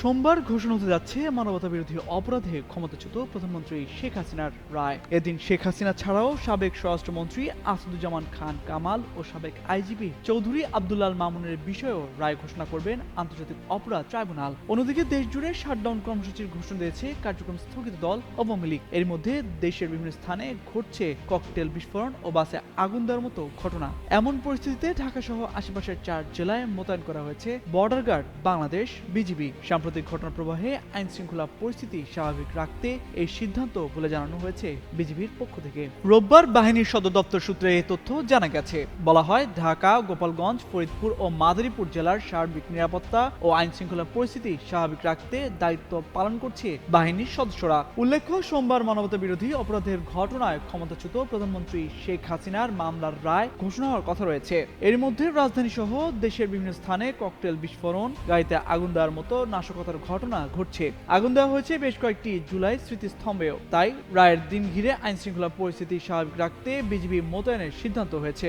সোমবার ঘোষণা হতে যাচ্ছে মানবতা বিরোধী অপরাধে ক্ষমতাচ্যুত প্রধানমন্ত্রী শেখ হাসিনার রায়। এদিন শেখ হাসিনা ছাড়াও সাবেক স্বরাষ্ট্রমন্ত্রী আসাদুজ্জামান খান কামাল ও সাবেক আইজিপি চৌধুরী আব্দুল্লাল মামুনের বিষয়েও রায় ঘোষণা করবেন আন্তর্জাতিক অপরাধ ট্রাইব্যুনাল। অন্যদিকে দেশ জুড়ে শাটডাউন কর্মসূচির ঘোষণা দিয়েছে কার্যক্রম স্থগিত দল আওয়ামী লীগ। এর মধ্যে দেশের বিভিন্ন স্থানে ঘটছে ককটেল বিস্ফোরণ ও বাসে আগুন দেওয়ার মতো ঘটনা। এমন পরিস্থিতিতে ঢাকা সহ আশেপাশের চার জেলায় মোতায়েন করা হয়েছে বর্ডার গার্ড, বাংলাদেশ, বিজিবি। সাম্প্রতিক ঘটনা প্রবাহে আইন শৃঙ্খলা পরিস্থিতি স্বাভাবিক রাখতে এই সিদ্ধান্ত বলে জানানো হয়েছে বিজিবির পক্ষ থেকে। রোববার বাহিনীর সদর দপ্তর সূত্রে এই তথ্য জানা গেছে। বলা হয়, ঢাকা, গোপালগঞ্জ, ফরিদপুর ও মাদারীপুর জেলার সার্বিক নিরাপত্তা ও আইন শৃঙ্খলা পরিস্থিতি স্বাভাবিক রাখতে দায়িত্ব পালন করছে বাহিনীর সদস্যরা। উল্লেখ্য, সোমবার মানবতা বিরোধী অপরাধের ঘটনায় ক্ষমতাচ্যুত প্রধানমন্ত্রী শেখ হাসিনার মামলার রায় ঘোষণা হওয়ার কথা রয়েছে। এর মধ্যে রাজধানী সহ দেশের বিভিন্ন স্থানে ককটেল বিস্ফোরণ, গাড়িতে আগুন দেওয়ার মতো নাশকতার ঘটনা ঘটছে। আগুন দেওয়া হয়েছে বেশ কয়েকটি জুলাই স্মৃতিস্তম্ভেও। তাই রায়ের দিন ঘিরে আইন শৃঙ্খলা পরিস্থিতি স্বাভাবিক রাখতে বিজিবি মোতায়েনের সিদ্ধান্ত হয়েছে।